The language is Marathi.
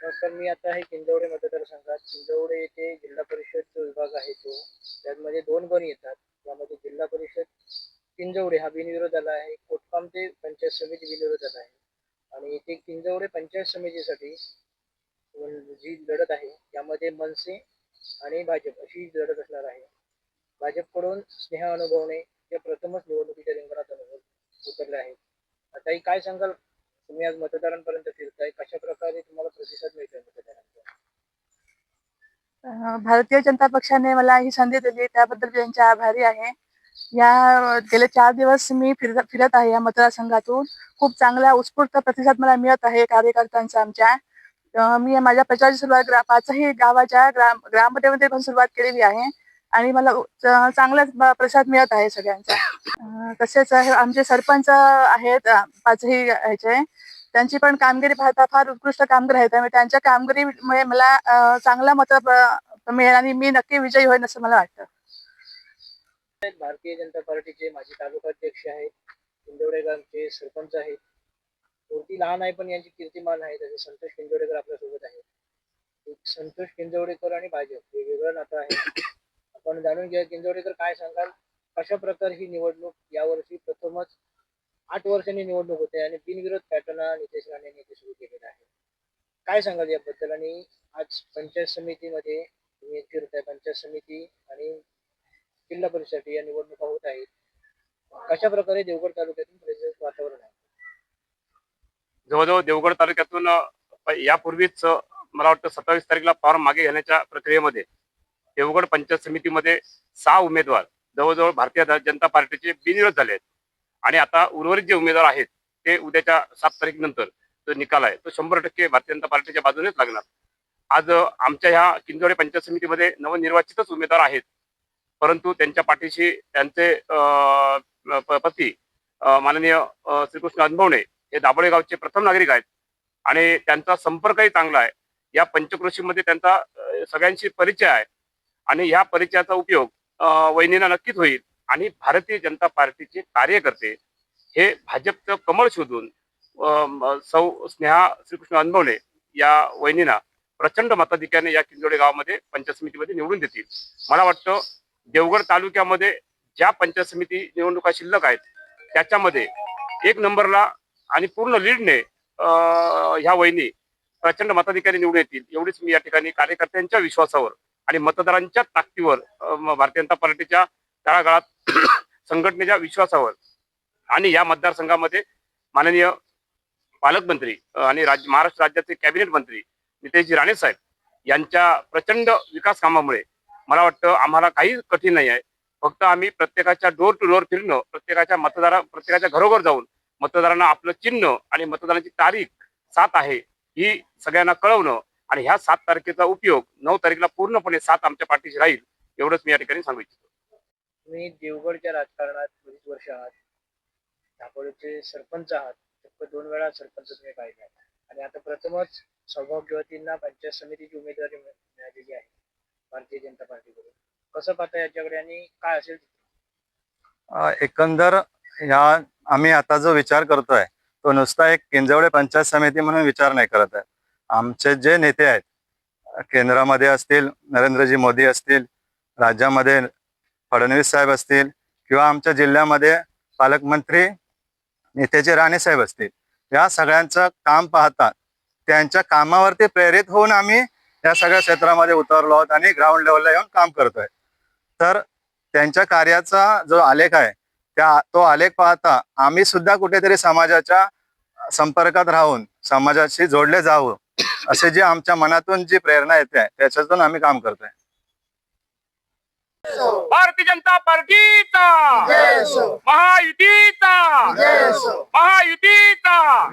नमस्कार मी आता आहे किंजवडे मतदारसंघात किंजवडे येथे जिल्हा परिषद जो विभाग आहे तो. त्यामध्ये दोन गण येतात. त्यामध्ये जिल्हा परिषद किंजवडे हा बिनविरोध आला आहे. कोटकाम ते पंचायत समिती बिनविरोध आला आहे. आणि इथे किंजवडे पंचायत समितीसाठी जी लढत आहे त्यामध्ये मनसे आणि भाजप अशी लढत असणार आहे. भाजपकडून स्नेहा अनुभवणे हे प्रथमच निवडणुकीच्या रिंगणात अनुभव उतरले आहेत आताही काय सांगाल? तुम्ही आज मतदारांपर्यंत फिरताय कशा प्रकारे तुम्हाला प्रतिसाद मिळतोय मतदारांचा? भारतीय जनता पक्षाने मला ही संधी दिली त्याबद्दल मी त्यांचे आभारी आहे. या गेले चार दिवस मी फिरत फिरत आहे या मतदारसंघातून. खूप चांगला उत्स्फूर्त प्रतिसाद मला मिळत आहे कार्यकर्त्यांचा आमच्या. मी माझ्या प्रचाराची सुरुवात पाचही गावाच्या ग्राम ग्रामपंचायतीमध्ये पण सुरुवात केलेली आहे. आणि मला चांगलाच प्रसाद मिळत आहे सगळ्यांचा. तसेच आमचे सरपंच आहेत पाचही ह्याचे. त्यांची पण कामगिरी पाहता फार उत्कृष्ट कामगिरी आहे त्यामुळे त्यांच्या कामगिरीमुळे मला चांगला मत मिळेल आणि मी नक्की विजयी होईल असं मला वाटतं. भारतीय जनता पार्टीचे माजी तालुकाध्यक्ष आहेत किंजवडे सरपंच आहेत. मूर्ती लहान आहे पण यांची कीर्तिमान आहे. तसे संतोष किंजवडेकर आपल्यासोबत आहेत. संतोष किंजवडेकर आणि भाजप हे वेगळं नातं आहे. आपण जाणून घ्या. किंजवडेकर काय सांगाल? कशा प्रकारे ही निवडणूक यावर्षी प्रथमच आठ वर्षांनी निवडणूक होते आणि बिनविरोध पॅटर्न नितेश राणेंनी इथे सुरू केलेला आहे. काय सांगाल याबद्दल? आणि आज पंचायत समितीमध्ये तुम्ही फिरताय पंचायत समिती आणि जिल्हा परिषद या निवडणुका होत आहेत. कशा प्रकारे देवगड तालुक्यातून परिसरात वातावरण आहे? जवळजवळ देवगड तालुक्यातून यापूर्वीच मला वाटतं सत्तावीस तारखेला फॉर्म मागे घेण्याच्या प्रक्रियेमध्ये देवगड पंचायत समितीमध्ये सहा उमेदवार जवळजवळ भारतीय जनता पार्टीचे बिनविरोध झाले आहेत. आणि आता उर्वरित जे उमेदवार आहेत ते उद्याच्या सात तारीखनंतर जो निकाल आहे तो शंभर टक्के भारतीय जनता पार्टीच्या बाजूनेच लागणार. आज आमच्या ह्या किंजोडे पंचायत समितीमध्ये नवनिर्वाचितच उमेदवार आहेत. परंतु त्यांच्या पाठीशी त्यांचे प- पती माननीय श्रीकृष्ण अनभवणे हे दाभोळे गावचे प्रथम नागरिक आहेत. आणि त्यांचा संपर्कही चांगला आहे. या पंचकृषीमध्ये त्यांचा सगळ्यांशी परिचय आहे. आणि ह्या परिचयाचा उपयोग वहिनीला नक्कीच होईल. आणि भारतीय जनता पार्टीचे कार्यकर्ते हे भाजपचं कमळ शोधून सौ स्नेहा श्रीकृष्ण अनभवणे या वहिनींना प्रचंड मताधिक्याने या किंजोडे गावामध्ये पंचायत समितीमध्ये निवडून देतील. मला वाटतं देवगड तालुक्यामध्ये ज्या पंचायत समिती निवडणुका शिल्लक आहेत त्याच्यामध्ये एक नंबरला आणि पूर्ण लीडने ह्या वहिनी प्रचंड मताधिकारी निवडून येतील. एवढीच मी या ठिकाणी कार्यकर्त्यांच्या विश्वासावर आणि मतदारांच्या ताकदीवर भारतीय जनता पार्टीच्या तळागाळात संघटनेच्या विश्वासावर आणि या मतदारसंघामध्ये माननीय पालकमंत्री आणि राज्य महाराष्ट्र राज्याचे कॅबिनेट मंत्री नितेशजी राणे साहेब यांच्या प्रचंड विकास कामामुळे मला वाटतं आम्हाला काही कठीण नाही आहे. फक्त आम्ही प्रत्येकाच्या डोर टू डोर फिरणं प्रत्येकाच्या मतदारा प्रत्येकाच्या घरोघर जाऊन मतदारांना आपलं चिन्ह आणि मतदानाची तारीख सात आहे ही सगळ्यांना कळवणं आणि ह्या सात तारखेचा उपयोग नऊ तारीखला पूर्णपणे सात आमच्या पाठीशी राहील एवढंच मी या ठिकाणी सांगू इच्छितो. तुम्ही देवगडच्या राजकारणात बरीच वर्ष आहात. दापोलीचे सरपंच आहात. चक्क दोन वेळा सरपंच तुम्ही पाहिजे आणि आता प्रथमच सौभाग्यवतींना पंचायत समितीची उमेदवारी मिळ- मिळालेली आहे भारतीय जनता पार्टीकडून. कसं पाहता याच्याकडे आणि काय असेल एकंदर ह्या आम्ही आता जो विचार करतोय तो नुसता एक केंजवडे पंचायत समिती म्हणून विचार नाही करत आहे. आमचे जे नेते आहेत केंद्रामध्ये असतील नरेंद्रजी मोदी असतील राज्यामध्ये फडणवीस साहेब असतील किंवा आमच्या जिल्ह्यामध्ये पालकमंत्री नेत्याचे राणे साहेब असतील या सगळ्यांचं काम पाहता त्यांच्या कामावरती प्रेरित होऊन आम्ही या सगळ्या क्षेत्रामध्ये उतरलो आहोत आणि ग्राउंड लेवलला येऊन काम करतोय. तर त्यांच्या कार्याचा जो आलेख आहे त्या तो आलेख पाहता आम्ही सुद्धा कुठेतरी समाजाच्या संपर्कात राहून समाजाशी जोडले जावं असे जी आमच्या मनातून जी प्रेरणा येते त्याच्यातून आम्ही काम करतोय. भारतीय जनता पार्टीचा. महायुतीचा. महायुतीचा.